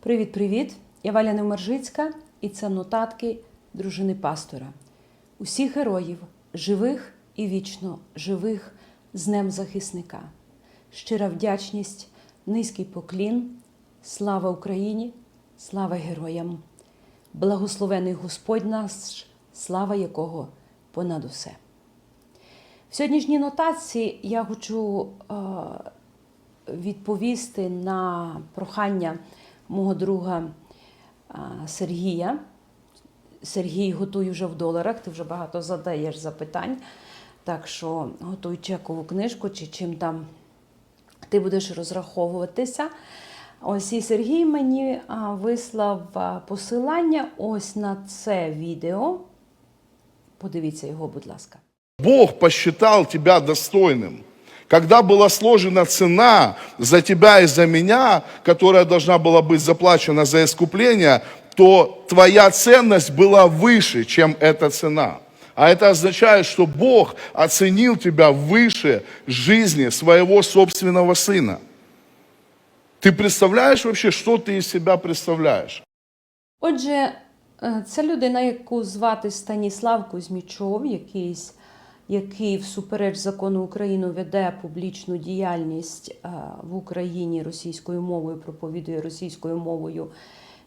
Привіт-привіт! Я Валя Невмержицька і це нотатки дружини пастора. Усіх героїв, живих і вічно живих з Днем захисника. Щира вдячність, низький поклін, слава Україні, слава героям! Благословений Господь наш, слава якого понад усе. В сьогоднішній нотації я хочу е, відповісти на прохання мого друга Сергія. Сергій, готуй вже в доларах, ти вже багато задаєш запитань. Так що готуй чекову книжку чи чим там ти будеш розраховуватися. Ось і Сергій мені вислав посилання ось на це відео. Подивіться його, будь ласка. Бог посчитал тебя достойным Когда была сложена цена за тебя и за меня, которая должна была быть заплачена за искупление, то твоя ценность была выше, чем эта цена. А это означает, что Бог оценил тебя выше жизни своего собственного сына. Ты представляешь вообще, что ты из себя представляешь? Отже, е, це людина, яку звати Станіслав Кузьмічов, якийсь, який всупереч закону України веде публічну діяльність е, в Україні російською мовою, проповідує російською мовою,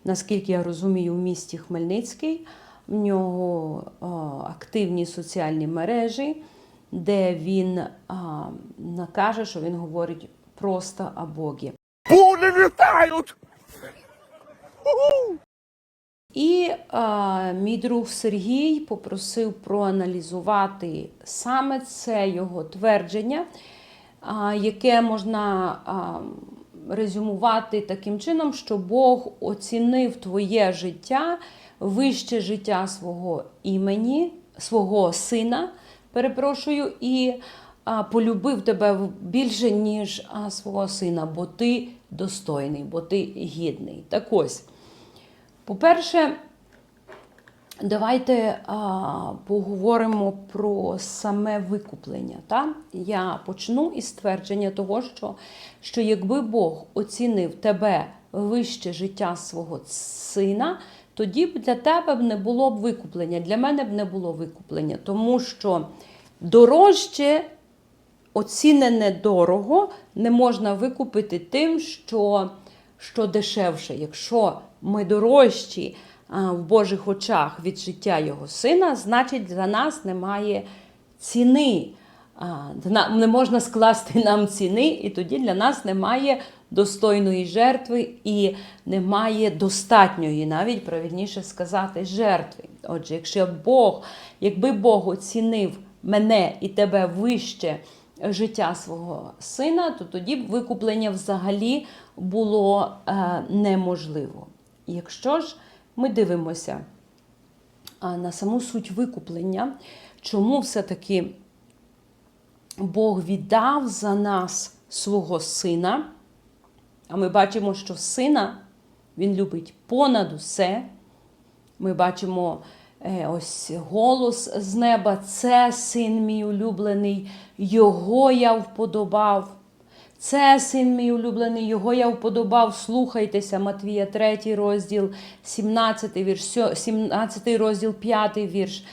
наскільки я розумію, в місті Хмельницький. В нього е, активні соціальні мережі, де він е, накаже, що він говорить просто о Богі. Пули летают! І е, мій друг Сергій попросив проаналізувати саме це його твердження, е, яке можна е, резюмувати таким чином, що Бог оцінив твоє життя вище життя свого імені, свого сина, перепрошую, і а, полюбив тебе більше, ніж а, свого сина, бо ти достойний, бо ти гідний. Так ось. По-перше, давайте а, поговоримо про саме викуплення. Та? Я почну із твердження того, що, що якби Бог оцінив тебе вище життя свого сина, тоді б для тебе б не було б викуплення, для мене б не було викуплення, тому що дорожче оцінене дорого не можна викупити тим, що, що дешевше. Якщо ми дорожчі в Божих очах від життя Його сина, значить для нас немає ціни. Не можна скласти нам ціни, і тоді для нас немає достойної жертви і немає достатньої, навіть правильніше сказати, жертви. Отже, якщо Бог, якби Бог оцінив мене і тебе вище життя свого сина, то тоді б викуплення взагалі було е, неможливо. Якщо ж ми дивимося на саму суть викуплення, чому все-таки Бог віддав за нас свого сина, а ми бачимо, що сина він любить понад усе. Ми бачимо ось голос з неба: це син мій улюблений, його я вподобав. Це син мій улюблений, його я вподобав. Слухайтеся, Матвія, 3 розділ, 17 вірш, 17 розділ, 5 вірш.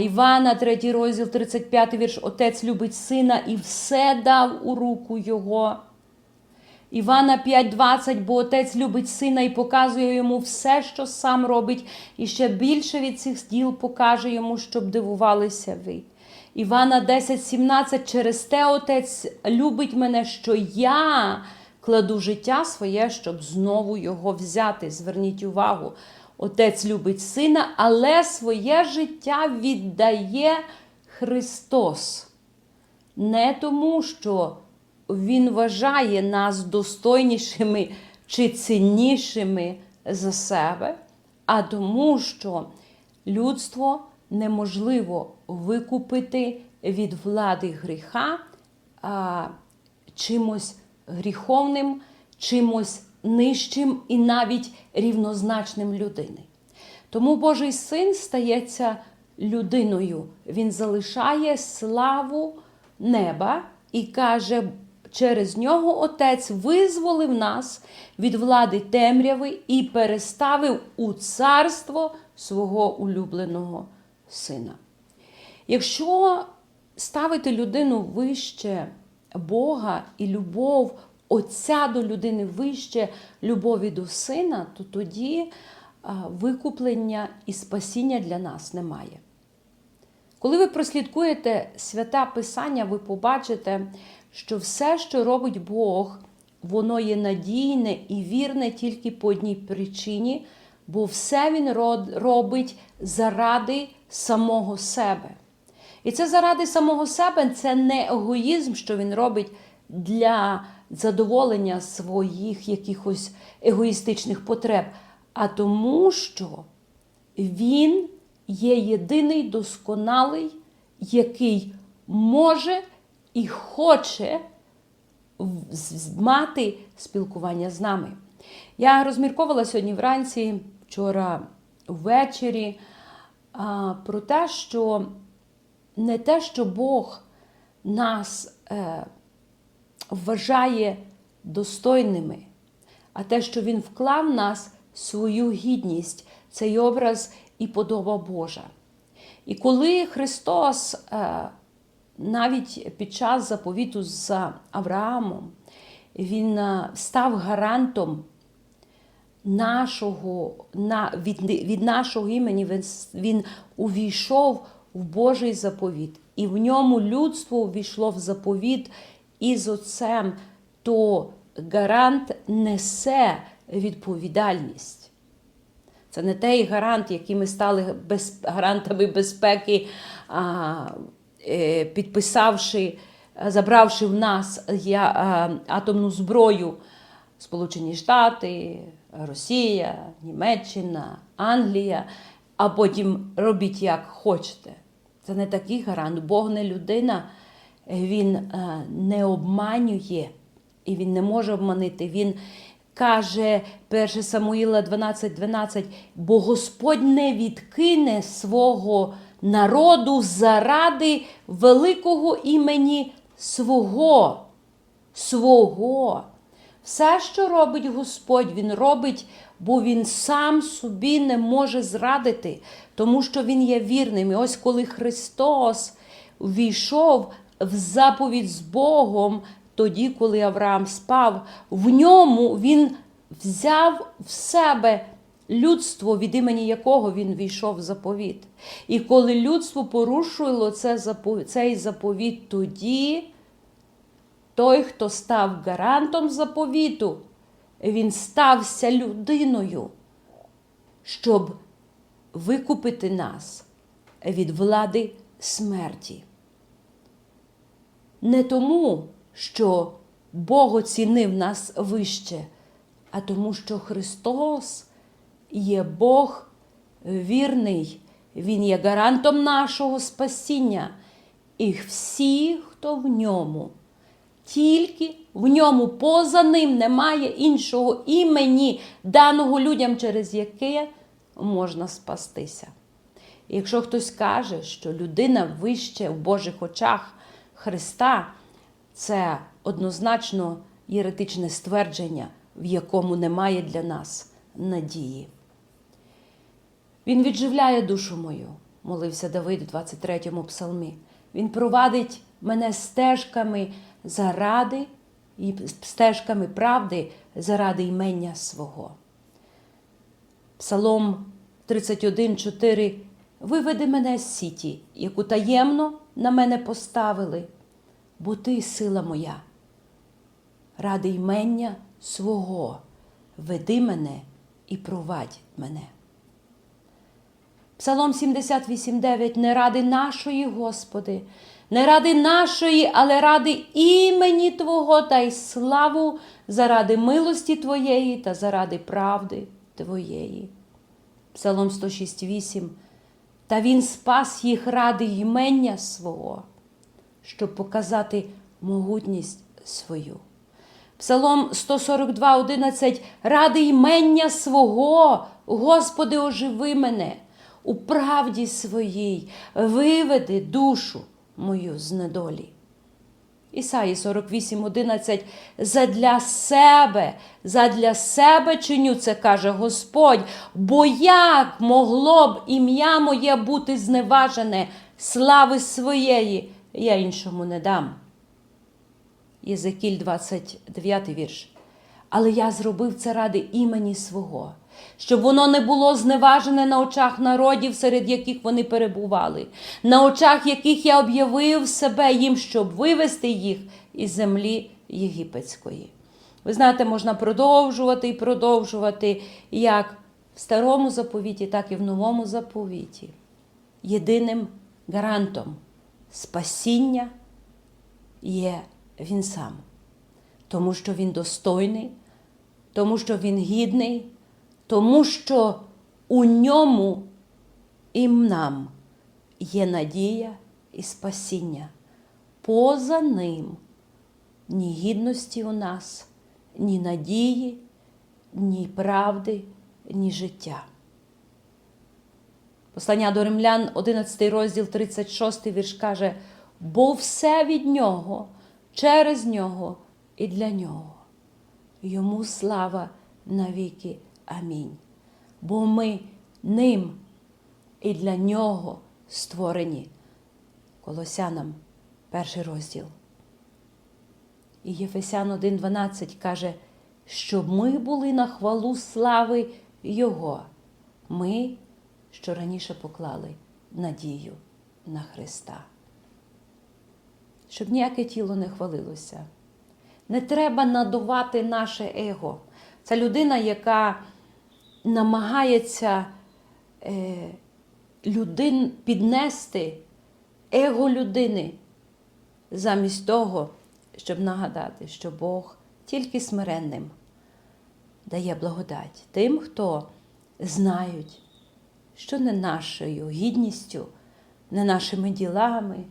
Івана, 3 розділ, 35 вірш. Отець любить сина і все дав у руку його. Івана 5:20, бо отець любить сина і показує йому все, що сам робить, і ще більше від цих діл покаже йому, щоб дивувалися ви. Івана 10:17, через те отець любить мене, що я кладу життя своє, щоб знову його взяти. Зверніть увагу, отець любить сина, але своє життя віддає Христос. Не тому, що Він вважає нас достойнішими чи ціннішими за себе, а тому, що людство неможливо викупити від влади гріха а, чимось гріховним, чимось нижчим і навіть рівнозначним людини. Тому Божий син стається людиною. Він залишає славу неба і каже: через нього Отець визволив нас від влади темряви і переставив у царство свого улюбленого сина. Якщо ставити людину вище Бога і любов Отця до людини вище любові до сина, то тоді викуплення і спасіння для нас немає. Коли ви прослідкуєте свята Писання, ви побачите, що все, що робить Бог, воно є надійне і вірне тільки по одній причині, бо все Він робить заради самого себе. І це заради самого себе, це не егоїзм, що він робить для задоволення своїх якихось егоїстичних потреб, а тому, що він є єдиний досконалий, який може і хоче мати спілкування з нами. Я розмірковувала сьогодні вранці, вчора ввечері, про те, що не те, що Бог нас е, вважає достойними, а те, що Він вклав в нас свою гідність, цей образ і подоба Божа. І коли Христос е, навіть під час заповіту з Авраамом, Він е, став гарантом нашого, на, від, від нашого імені. Він, він увійшов в Божий заповіт, і в ньому людство увійшло в заповіт із Отцем, то гарант несе відповідальність. Це не той гарант, який ми стали без, гарантами безпеки, а, підписавши, е, забравши в нас атомну зброю Сполучені Штати, Росія, Німеччина, Англія, а потім робіть як хочете. Це не такий гарант. Бог не людина, він е, не обманює і він не може обманити. Він каже 1 Самуїла 12, 12, бо Господь не відкине свого народу заради великого імені свого. Свого. Все, що робить Господь, Він робить, бо Він сам собі не може зрадити, тому що Він є вірним. І ось коли Христос війшов в заповідь з Богом, тоді, коли Авраам спав, в ньому Він взяв в себе людство, від імені якого він війшов в заповіт. І коли людство порушило цей заповіт, тоді той, хто став гарантом заповіту, він стався людиною, щоб викупити нас від влади смерті. Не тому, що Бог оцінив нас вище, а тому, що Христос є Бог вірний, Він є гарантом нашого спасіння. І всі, хто в ньому, тільки в ньому, поза ним немає іншого імені, даного людям, через яке можна спастися. І якщо хтось каже, що людина вище в Божих очах Христа, це однозначно єретичне ствердження, в якому немає для нас надії. Він відживляє душу мою, молився Давид у 23-му псалмі. Він провадить мене стежками заради і стежками правди заради імення свого. Псалом 31,4 Виведи мене з сіті, яку таємно на мене поставили, бо ти сила моя. Ради імення свого веди мене і провадь мене. Псалом 78,9 не ради нашої, Господи, не ради нашої, але ради імені Твого та й славу заради милості Твоєї та заради правди Твоєї. Псалом 106,8 Та Він спас їх ради ймення свого, щоб показати могутність свою. Псалом 142,11 Ради ймення свого, Господи, оживи мене у правді своїй, виведи душу мою з недолі. Ісаї 48, 11. Задля себе, задля себе чиню це, каже Господь, бо як могло б ім'я моє бути зневажене, слави своєї я іншому не дам. Єзекіль 29 вірш. Але я зробив це ради імені свого, щоб воно не було зневажене на очах народів, серед яких вони перебували, на очах яких я об'явив себе їм, щоб вивести їх із землі єгипетської. Ви знаєте, можна продовжувати і продовжувати як в старому заповіті, так і в новому заповіті. Єдиним гарантом спасіння є він сам, тому що він достойний, тому що він гідний, тому що у ньому і нам є надія і спасіння. Поза ним ні гідності у нас, ні надії, ні правди, ні життя. Послання до римлян, 11 розділ, 36 вірш каже, бо все від нього, через нього і для нього. Йому слава навіки. Амінь. Бо ми ним і для нього створені. Колосянам, перший розділ. І Єфесян 1.12 каже, щоб ми були на хвалу слави Його. Ми, що раніше поклали надію на Христа. Щоб ніяке тіло не хвалилося. Не треба надувати наше его. Це людина, яка намагається е, людин піднести его людини, замість того, щоб нагадати, що Бог тільки смиренним дає благодать тим, хто знають, що не нашою гідністю, не нашими ділами,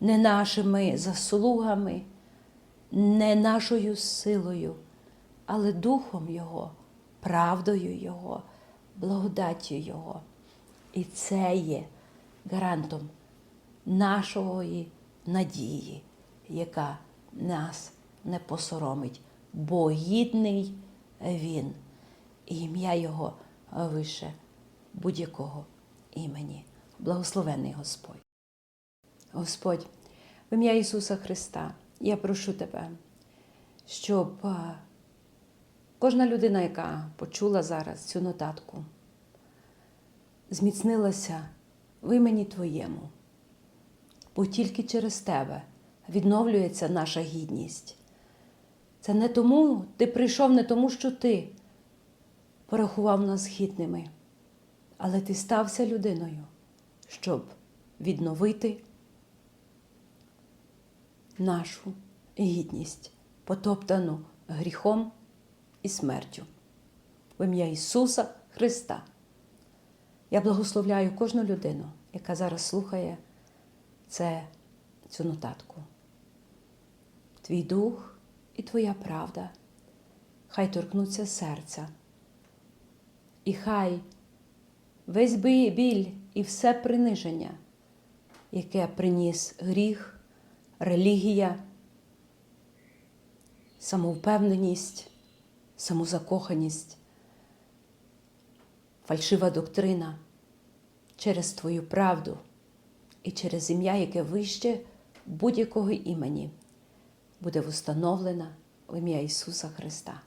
не нашими заслугами, не нашою силою, але Духом Його, правдою Його, благодаттю Його. І це є гарантом нашої надії, яка нас не посоромить, бо гідний Він, і ім'я Його вище будь-якого імені. Благословений Господь. Господь, в ім'я Ісуса Христа, я прошу Тебе, щоб кожна людина, яка почула зараз цю нотатку, зміцнилася в імені Твоєму, бо тільки через Тебе відновлюється наша гідність. Це не тому, ти прийшов не тому, що ти порахував нас гідними, але ти стався людиною, щоб відновити нашу гідність, потоптану гріхом і смертю. В ім'я Ісуса Христа. Я благословляю кожну людину, яка зараз слухає це, цю нотатку. Твій дух і твоя правда хай торкнуться серця. І хай весь біль і все приниження, яке приніс гріх, релігія, самовпевненість, самозакоханість, фальшива доктрина через Твою правду і через ім'я, яке вище будь-якого імені, буде встановлена в ім'я Ісуса Христа.